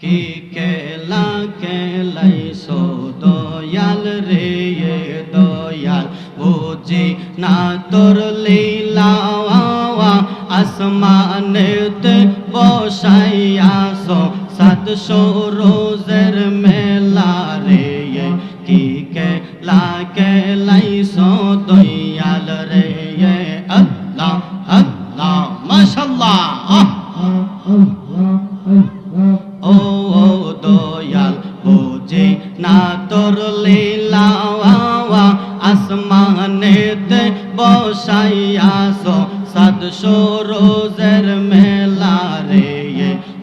কি কেলা কেলাইছো দয়াল রে দয়াল। বুঝি না তোর লীলা আসমানেতে বসাইয়াছো সাতশো রোজের মেলা রে কি কেলা কেলাইছো দয়াল রে আল্লাহ আল্লাহ, মাশাল্লাহ। না তোর লীলা আসমানেতে বসাইয়াছ। সাতশো রোজের মেলা রে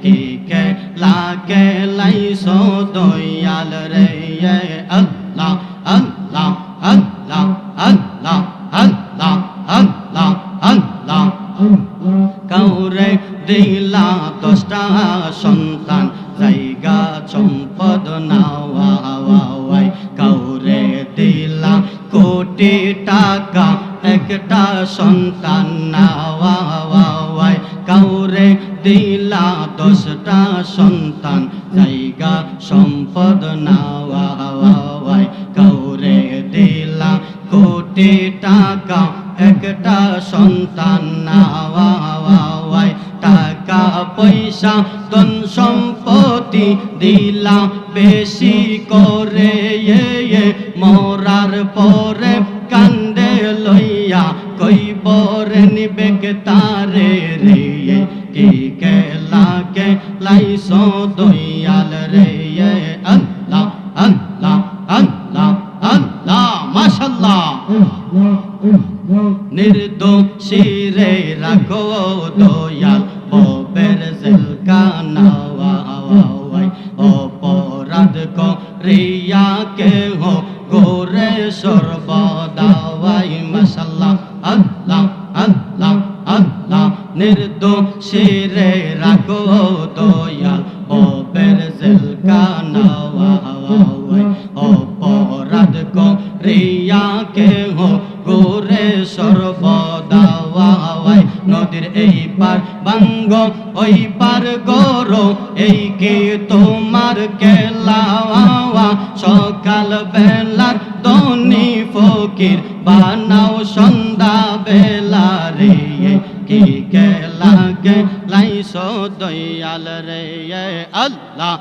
কি কে লাগে লাইছ দয়াল রে আল্লাহ আল্লাহ আল্লাহ আল্লাহ আল্লাহ আল্লাহ আল্লাহ। কাউরে দিলা দশটা সন্তান, জায়গা, সম্পদ নাওয়াই টাকা একটা সন্তান নাওয়াই কাউরে দিলা দশটা সন্তান, জায়গা, সম্পদ নাওয়াই কাউরে দিলা কোটি টাকা, একটা সন্তান নাওয়াই টাকা, পয়সা, ধন সম্পত্তি দিলা বেশি করে মরার পরে লইয়া কই বরে নিবে কে তারে রে কি কে লাগে লাইস দয়াল রে আল্লাহ আল্লাহ আল্লাহ আল্লাহ, মাশাল্লাহ। নির্দোষী রে রাখো দয়াল ববের জেলকানাওয়াই অপরাধ করিয়া কে হো গোরে সর্বদাওয়াই মাশাল্লাহ। আল্লাহ আল্লাহ আল্লাহ রাখো দয়াল কে হো গোরে নদীর এই পার বাঙ্গ ওই পার গরো এই কি তোমার কেলাওয়া সকাল বেলার ফকির বানাও সন্ধ্যা বেলা রে কি কে লাগে? লাইসো দয়াল রে আল্লাহ